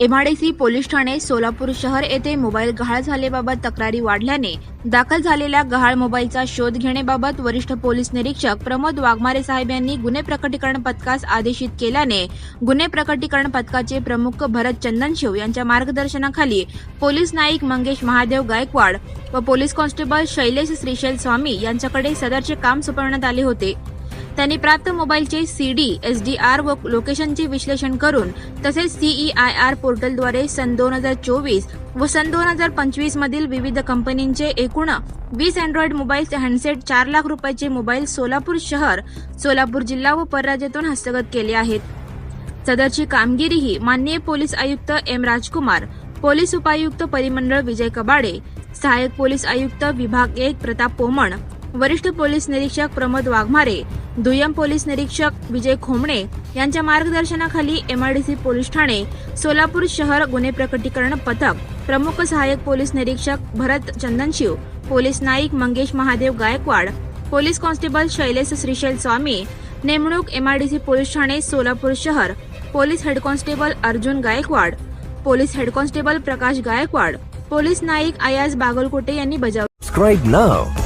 एमआडीसी police ठाणे सोलापूर शहर येथे मोबाईल गहाळ झालेबाबत तक्रारी वाढल्याने दाखल झालेल्या गहाळ मोबाईलचा शोध घेण्याबाबत वरिष्ठ पोलीस निरीक्षक प्रमोद वाघमारे साहेब यांनी गुन्हे प्रकटीकरण पथकास आदेशित केल्याने गुन्हे प्रकटीकरण पथकाचे प्रमुख भरत चंदनशिव यांच्या मार्गदर्शनाखाली पोलीस नाईक मंगेश महादेव गायकवाड व पोलीस कॉन्स्टेबल शैलेश श्रीशैल स्वामी यांच्याकडे सदरचे काम सोपवण्यात आले होते. त्यांनी प्राप्त मोबाईलचे C D S D R व लोकेशनचे विश्लेषण करून तसेच सीई आय आर पोर्टलद्वारे सन दोन हजार चोवीस व सन दोन हजार पंचवीस मधील विविध कंपनींचे एकूण वीस अँड्रॉइड मोबाईल हँडसेट चार लाख रुपयाचे मोबाईल सोलापूर शहर सोलापूर जिल्हा व परराज्यातून हस्तगत केले आहेत. सदरची कामगिरी ही माननीय पोलीस आयुक्त एम राजकुमार पोलीस उपायुक्त परिमंडळ विजय कबाडे सहाय्यक पोलीस आयुक्त विभाग एक प्रताप पोमण वरिष्ठ पोलीस निरीक्षक प्रमोद वाघमारे दुय्यम पोलीस निरीक्षक विजय खोमणे यांच्या मार्गदर्शनाखाली एमआयडीसी पोलीस ठाणे सोलापूर शहर गुन्हे प्रकटीकरण पथक प्रमुख सहाय्यक पोलीस निरीक्षक Bharat Chandanshiv police Naik Mangesh Mahadev Gaikwad police constable Shailesh Shrishail Swami नेमणूक एमआयडीसी पोलीस ठाणे सोलापूर शहर police head constable Arjun Gaikwad police head constable Prakash Gaikwad police Naik Ayaz Bagalkote यांनी बजावली